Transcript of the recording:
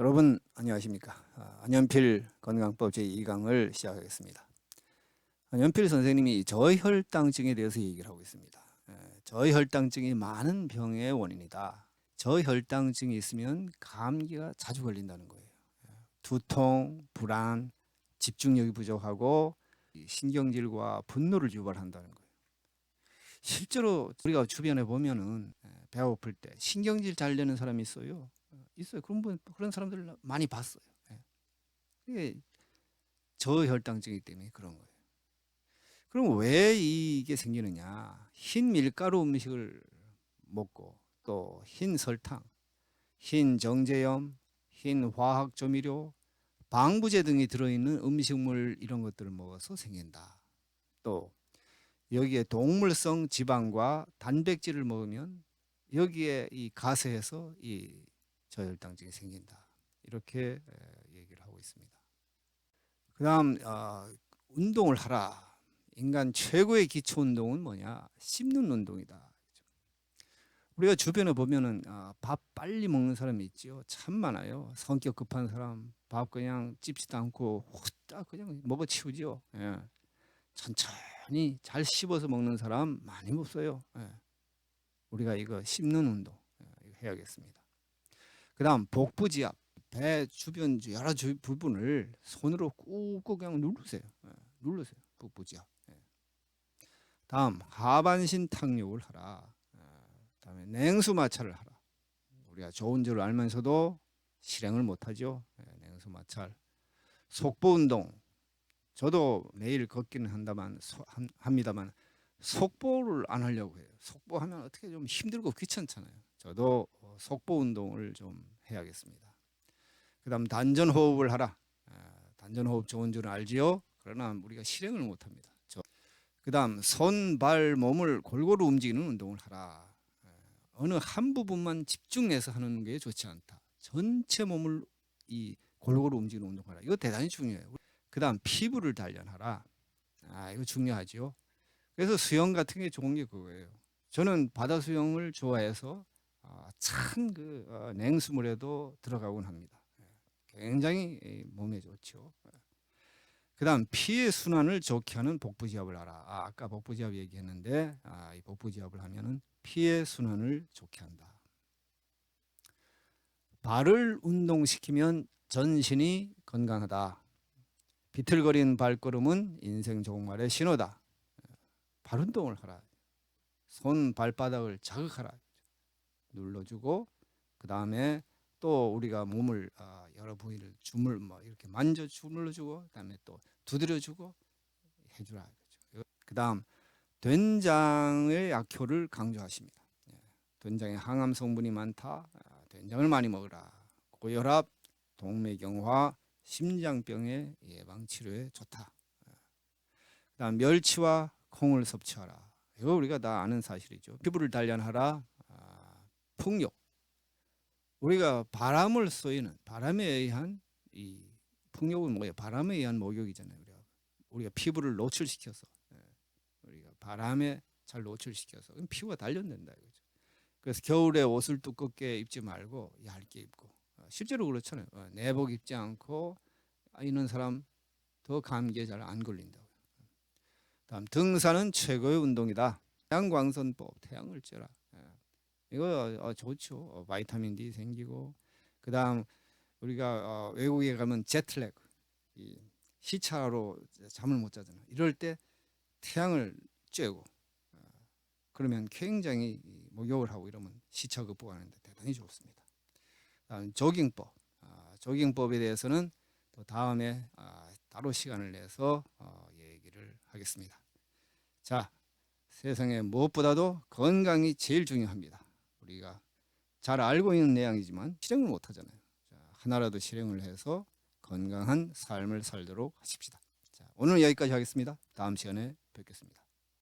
여러분 안녕하십니까? 아, 안연필 건강법 제2강을 시작하겠습니다. 안연필 선생님이 저혈당증에 대해서 얘기를 하고 있습니다. 예, 저혈당증이 많은 병의 원인이다. 저혈당증이 있으면 감기가 자주 걸린다는 거예요. 예, 두통, 불안, 집중력이 부족하고 이 신경질과 분노를 유발한다는 거예요. 실제로 우리가 주변에 보면은 예, 배가 고플 때 신경질 잘 내는 사람이 있어요. 어, 있어요. 그런 분 그런 사람들 많이 봤어요. 예. 이게 저혈당증이기 때문에 그런 거예요. 그럼 왜 이게 생기느냐? 흰 밀가루 음식을 먹고 또 흰 설탕, 흰 정제염, 흰 화학 조미료, 방부제 등이 들어있는 음식물 이런 것들을 먹어서 생긴다. 또 여기에 동물성 지방과 단백질을 먹으면 여기에 이 가세해서 이 저혈당증이 생긴다. 이렇게 에, 얘기를 하고 있습니다. 그 다음 어, 운동을 하라. 인간 최고의 기초 운동은 뭐냐? 씹는 운동이다. 우리가 주변에 보면은 아, 밥 빨리 먹는 사람이 있죠. 참 많아요. 성격 급한 사람, 밥 그냥 찝지도 않고 후딱 그냥 먹어치우죠. 예. 천천히 잘 씹어서 먹는 사람 많이 없어요. 예. 우리가 이거 씹는 운동 예, 이거 해야겠습니다. 그다음 복부 지압, 배 주변 여러 주 부분을 손으로 꾹꾹 그냥 누르세요. 예, 누르세요. 복부 지압. 예. 다음 하반신 탕욕을 하라. 예, 다음에 냉수 마찰을 하라. 우리가 좋은 줄 알면서도 실행을 못하죠. 예, 냉수 마찰. 속보 운동. 저도 매일 걷기는 한다만 소- 함- 합니다만 속보를 안 하려고 해요. 속보하면 어떻게 좀 힘들고 귀찮잖아요. 저도 어, 속보 운동을 좀 해야겠습니다. 그다음 단전 호흡을 하라. 아, 단전 호흡 좋은 줄 알지요. 그러나 우리가 실행을 못 합니다. 저- 그다음 손, 발, 몸을 골고루 움직이는 운동을 하라. 아, 어느 한 부분만 집중해서 하는 게 좋지 않다. 전체 몸을 이 골고루 움직이는 운동하라. 이거 대단히 중요해요. 그다음 피부를 단련하라. 아, 이거 중요하죠. 그래서 수영 같은 게 좋은 게 그거예요. 저는 바다 수영을 좋아해서 아, 찬그 어, 냉수물에도 들어가곤 합니다. 예, 굉장히 이, 몸에 좋죠. 그다음 피의 순환을 좋게 하는 복부지압을 하라. 아, 아 까 복부지압 얘기했는데 아, 이 복부지압을 하면은 피의 순환을 좋게 한다. 발을 운동시키면 전신이 건강하다. 비틀거린 발걸음은 인생 종말의 신호다. 발 운동을 하라. 손 발바닥을 자극하라. 눌러주고 그 다음에 또 우리가 몸을 아, 여러 부위를 주물 뭐 이렇게 만져 주물러주고 그다음에 또 두드려주고 해주라. 그 다음 된장의 약효를 강조하십니다. 예, 된장에 항암 성분이 많다. 아, 된장을 많이 먹으라. 고혈압, 동맥경화, 심장병의 예방 치료에 좋다. 예. 그다음 멸치와 콩을 섭취하라. 이거 우리가 다 아는 사실이죠. 피부를 단련하라. 아, 풍욕. 우리가 바람을 쏘이는 바람에 의한 이 풍욕은 뭐예요? 바람에 의한 목욕이잖아요. 우리가 우리가 피부를 노출시켜서 예. 우리가 바람에 잘 노출시켜서 피부가 단련된다 이거죠. 그래서 겨울에 옷을 두껍게 입지 말고 얇게 입고 어, 실제로 그렇잖아요. 어, 내복 입지 않고 있는 사람 더 감기에 잘 안 걸린다고. 다음 등산은 최고의 운동이다. 태양광선법, 태양을 쬐라. 예. 이거 어, 좋죠. 어, 바이타민 D 생기고 그다음 우리가 어, 외국에 가면 제트랙, 이 시차로 잠을 못 자잖아. 이럴 때 태양을 쬐고 어, 그러면 굉장히 이 목욕을 하고 이러면 시차 극복하는데 대단히 좋습니다. 다음 조깅법, 아, 조깅법에 대해서는 또 다음에 아, 따로 시간을 내서 어, 얘기를 하겠습니다. 자, 세상에 무엇보다도 건강이 제일 중요합니다. 우리가 잘 알고 있는 내용이지만 실행을 못 하잖아요. 자, 하나라도 실행을 해서 건강한 삶을 살도록 하십시다. 자, 오늘 여기까지 하겠습니다. 다음 시간에 뵙겠습니다.